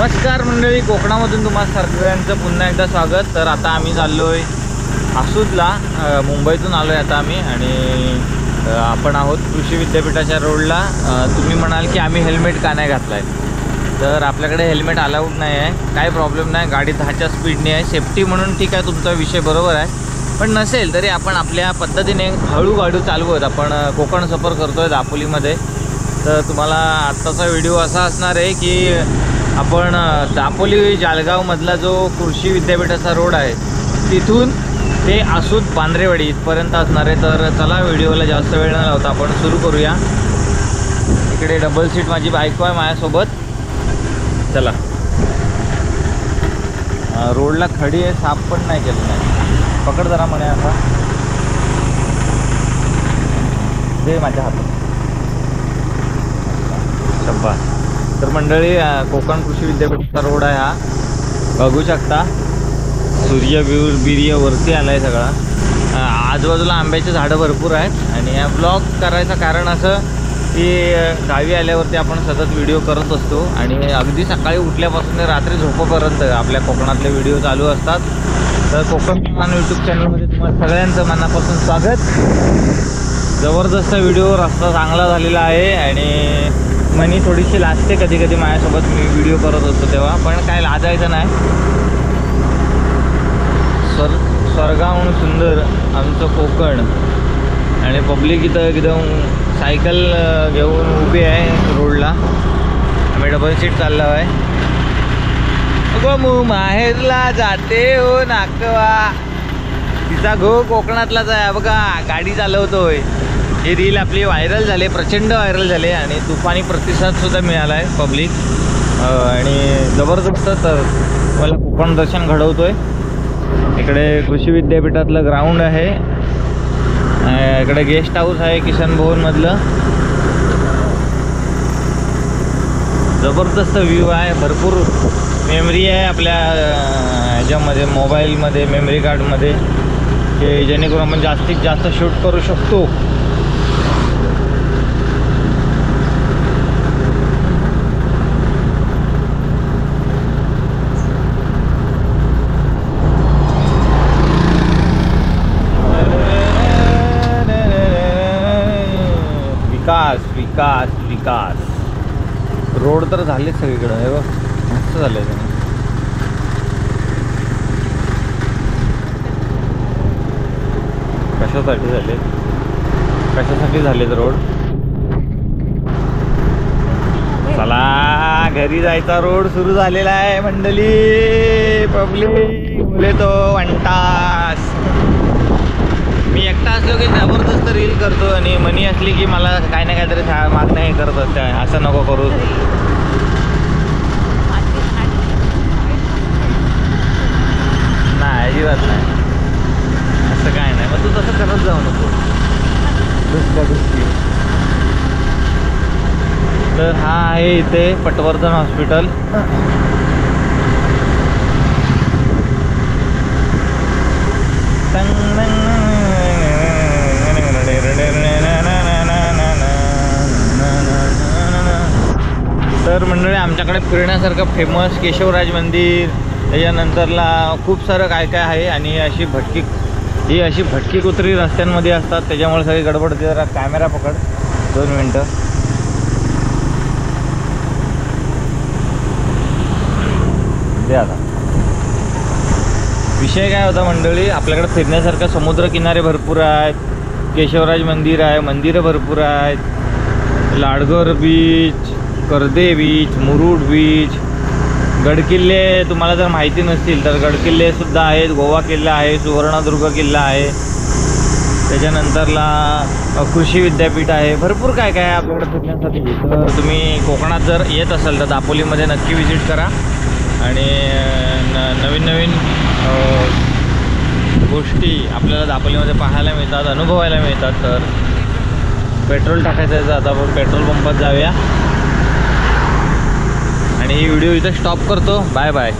नमस्कार मंडळी कोकणामधून तुम्हाला सगळ्यांचं पुन्हा एकदा स्वागत. तर आता आम्ही चाललो आहे आसूदला मुंबईतून आलो आहे आता आम्ही आणि आपण आहोत कृषी विद्यापीठाच्या रोडला. तुम्ही म्हणाल की आम्ही हेल्मेट का नाही घातला आहे तर आपल्याकडे हेल्मेट अलाउड नाही आहे. काय प्रॉब्लेम नाही गाडी दहाच्या स्पीडने आहे. सेफ्टी म्हणून ठीक आहे तुमचा विषय बरोबर आहे. पण नसेल तरी आपण आपल्या पद्धतीने हळू गाडी चालवत आपण कोकण सफर करतो आहे दापोलीमध्ये. तर तुम्हाला आत्ताचा व्हिडिओ असा असणार आहे की आपण दापोली जालगावमधला जो कृषी विद्यापीठाचा रोड आहे तिथून ते आसूद पांढरेवाडी इथपर्यंत असणार आहे. तर चला व्हिडिओला जास्त वेळ न लावता आपण सुरू करूया. इकडे डबल सीट माझी बायको आहे माझ्यासोबत. चला. रोडला खडी आहे साफ पण नाही केलं नाही. पकड जरा म्हणे आता. दे माझ्या हातात. शब्बा तर मंडळी कोकण कृषी विद्यापीठाचा रोड आहे हा. बघू शकता सूर्य बिर बिर्य वरती आला आहे सगळा आजूबाजूला आंब्याची झाडं भरपूर आहेत आणि या ब्लॉग करायचं कारण असं की गावी आल्यावरती आपण सतत व्हिडिओ करत असतो आणि अगदी सकाळी उठल्यापासून ते रात्री झोपेपर्यंत आपल्या कोकणातले व्हिडिओ चालू असतात. तर कोकण मान यूट्यूब चॅनलमध्ये तुम्हाला सगळ्यांचं मनापासून स्वागत. जबरदस्त व्हिडिओ रस्ता चांगला झालेला आहे आणि मनी थोडीशी लाजते कधी कधी माझ्यासोबत. मी व्हिडिओ करत असतो तेव्हा पण काय लाजायचं नाही. स्वर स्वर्गाहून सुंदर आमचं कोकण. आणि पब्लिक इथं एकदम सायकल घेऊन उभी आहे रोडला. आम्ही डबल सीट चाललो आहे. अगं मग माहेरला जाते हो नाकवा. तिचा घो कोकणातलाच आहे. बघा गाडी चालवतोय. ही रील आपली व्हायरल झाले प्रचंड व्हायरल झाले आणि तुफानी प्रतिसादसुद्धा मिळाला आहे पब्लिक आणि जबरदस्त तर मला कोकण दर्शन घडवतोय. इकडे कृषी विद्यापीठातलं ग्राउंड आहे. इकडे गेस्ट हाऊस आहे किशन भवनमधलं. जबरदस्त व्ह्यू आहे भरपूर मेमरी आहे आपल्या ह्याच्यामध्ये मोबाईलमध्ये मेमरी कार्डमध्ये की जेणेकरून आपण जास्तीत जास्त शूट करू शकतो. विकास विकास. रोड तर झालेच सगळीकडं हे बघ मस्त झाले कशासाठी झाले? कशासाठी झालेत रोड? चला घरी जायचा रोड सुरू झालेला आहे मंडली पब्लिक बोले तो वंटास मी एकटा असलो की जबरदस्त करतो आणि मनी असली की मला काय ना काहीतरी मागणं हे करत. असते असं नको करू. नाही अजिबात नाही. असं काय नाही. मग तू तसं करत जाऊ नको. दुसऱ्या तर हा आहे इथे पटवर्धन हॉस्पिटल. तर मंडळी आमच्याकडे फिरण्यासारखं फेमस केशवराज मंदिर त्याच्यानंतरला खूप सारं काय काय आहे आणि अशी भटकी ही अशी भटकी कुत्री रस्त्यांमध्ये असतात त्याच्यामुळे सगळी गडबड होते. जरा कॅमेरा पकड दोन मिनटं. दे आता. विषय काय होता मंडळी आपल्याकडे फिरण्यासारखं समुद्रकिनारे भरपूर आहेत केशवराज मंदिर आहे मंदिरं भरपूर आहेत Ladghar beach Karde beach Murud beach. गडकिल्ले तुम्हाला जर माहिती नसतील तर गडकिल्लेसुद्धा आहेत गोवा किल्ला आहे सुवर्णदुर्ग किल्ला आहे. त्याच्यानंतरला कृषी विद्यापीठ आहे. भरपूर काय काय आपल्याकडे फिरण्यासाठी तर तुम्ही कोकणात जर येत असाल तर दापोलीमध्ये नक्की विजिट करा. आणि न नवीन नवीन गोष्टी आपल्याला दापोलीमध्ये पाहायला मिळतात अनुभवायला मिळतात. तर पेट्रोल टाकायचं आहे तर आता आपण पेट्रोल पंपात जाऊया. आणि व्हिडिओ इथं स्टॉप करतो. Bye bye